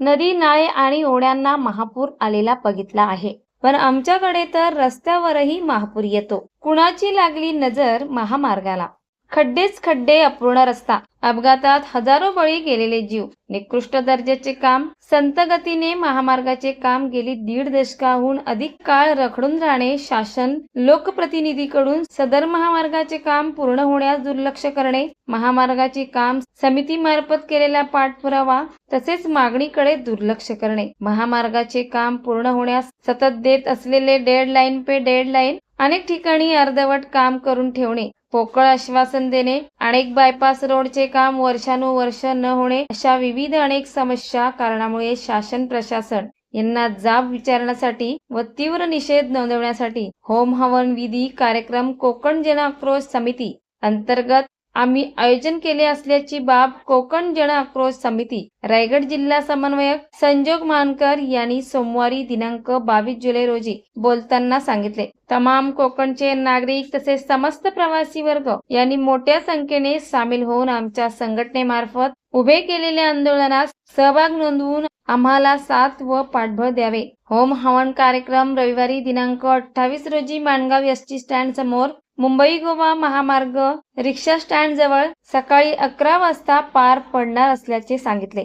नदी नाळे आणि ओढ्यांना महापूर आलेला बघितला आहे. पण आमच्याकडे तर रस्त्यावरही महापूर येतो. कुणाची लागली नजर महामार्गाला? खड्डेच खड्डे अपूर्ण रस्ता. अपघातात हजारो बळी गेलेले जीव. निकृष्ट दर्जाचे काम संत गतीने महामार्गाचे काम गेली दीड दशकाहून अधिक काळ रखडून राहणे शासन लोकप्रतिनिधीकडून सदर महामार्गाचे काम पूर्ण होण्यास दुर्लक्ष करणे महामार्गाचे काम समितीमार्फत केलेला पाठपुरावा तसेच मागणीकडे दुर्लक्ष करणे. महामार्गाचे काम पूर्ण होण्यास सतत देत असलेले डेडलाईन पे डेडलाईन अनेक ठिकाणी अर्धवट काम करून ठेवणे. पोकळ आश्वासन देणे अनेक बायपास रोडचे काम वर्षानुवर्ष न होणे अशा विविध अनेक समस्या कारणामुळे शासन प्रशासन यांना जाब विचारण्यासाठी व तीव्र निषेध नोंदवण्यासाठी होम हवन विधी कार्यक्रम कोकण जनआक्रोश समिती अंतर्गत आम्ही आयोजन केले असल्याची बाब कोकण जन आक्रोश समिती रायगड जिल्हा समन्वयक संजोग मानकर यांनी सोमवारी दिनांक बावीस जुलै रोजी बोलताना सांगितले. तमाम कोकणचे नागरिक तसेच समस्त प्रवासी वर्ग यांनी मोठ्या संख्येने सामील होऊन आमच्या संघटनेमार्फत उभे केलेल्या आंदोलनास सहभाग नोंदवून आम्हाला साथ व पाठबळ द्यावे. होम हवन कार्यक्रम रविवारी दिनांक अठ्ठावीस रोजी माणगाव एस टी स्टँड समोर मुंबई गोवा महामार्ग रिक्षा स्टँड जवळ सकाळी अकरा वाजता पार पडणार असल्याचे सांगितले.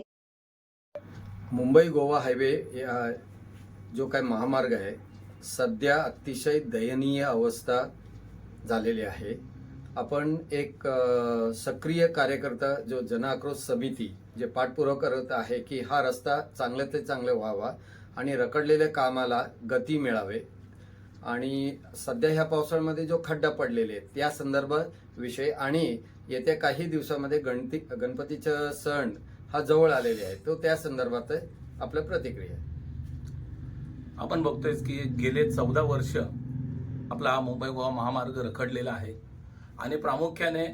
मुंबई गोवा हायवे जो काय महामार्ग आहे सध्या अतिशय दयनीय अवस्था झालेली आहे. आपण एक सक्रिय कार्यकर्ता जो जनआक्रोश समिती जे पाठपुरावा करत आहे की हा रस्ता चांगलं ते चांगले व्हावा आणि रखडलेल्या कामाला गती मिळावे. आणि सध्या ह्या पावसाळ्यामध्ये जो खड्डा पडलेले आहेत त्या संदर्भात विषय आणि येत्या काही दिवसामध्ये गणती गणपतीचा सण हा जवळ आलेले आहे तो त्या संदर्भात आपल्या प्रतिक्रिया आपण बघतोय की गेले चौदा वर्ष आपला हा मुंबई गोवा महामार्ग रखडलेला आहे. आणि प्रामुख्याने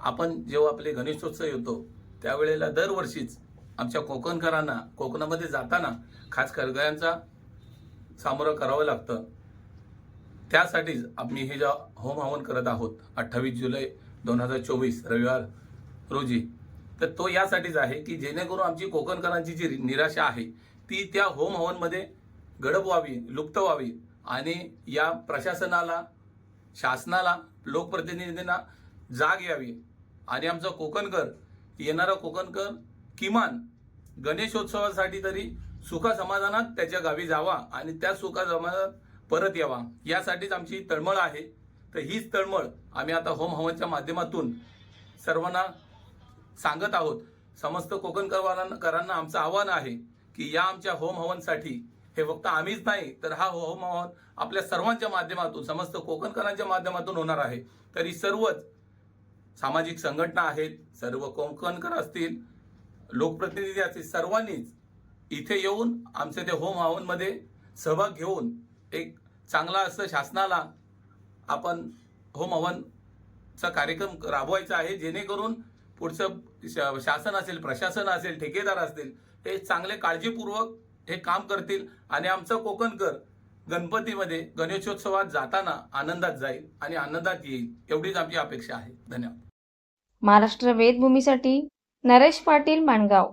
आपण जेव्हा आपले गणेशोत्सव येतो त्यावेळेला दरवर्षीच आमच्या कोकणकरांना कोकणामध्ये जाताना खास खरगयांचा सामोरं करावं लागतं. त्यासाठीच आम्ही हे जे होम हवन करत आहोत अठ्ठावीस जुलै दोन हजार चोवीस रविवार रोजी तर तो यासाठीच आहे की जेणेकरून आमची कोकणकरांची जी निराशा आहे ती त्या होम हवनमध्ये गडप व्हावी लुप्त व्हावी आणि या प्रशासनाला शासनाला लोकप्रतिनिधींना जाग यावी आणि आमचा कोकणकर येणारा कोकणकर किमान गणेशोत्सवासाठी तरी सुखा समाधानात त्याच्या गावी जावा आणि त्या सुखा समाधानात परत यावा. यासाठीच आमची तळमळ आहे. तर हीच तळमळ आम्ही आता होम हवनच्या माध्यमातून सर्वांना सांगत आहोत. समस्त कोकणकरांना आमचं आव्हान आहे की या आमच्या होम हवनसाठी हे फक्त आम्हीच नाही तर हा होम हवन आपल्या सर्वांच्या माध्यमातून समस्त कोकणकरांच्या माध्यमातून होणार आहे. तरी सर्वच सामाजिक संघटना आहेत सर्व कोकणकर असतील लोकप्रतिनिधी असतील सर्वांनीच इथे येऊन आमचे त्या होम हवनमध्ये सहभाग घेऊन एक चांगला असं शासनाला आपण होम हवनचा कार्यक्रम राबवायचा आहे जेणेकरून पुढचं शासन असेल प्रशासन असेल ठेकेदार असतील हे चांगले काळजीपूर्वक हे काम करतील आणि आमचं कोकणकर गणपतीमध्ये गणेशोत्सवात जाताना आनंदात जाईल आणि आनंदात येईल एवढीच आमची अपेक्षा आहे. धन्यवाद. महाराष्ट्र वेदभूमीसाठी नरेश पाटील माणगाव.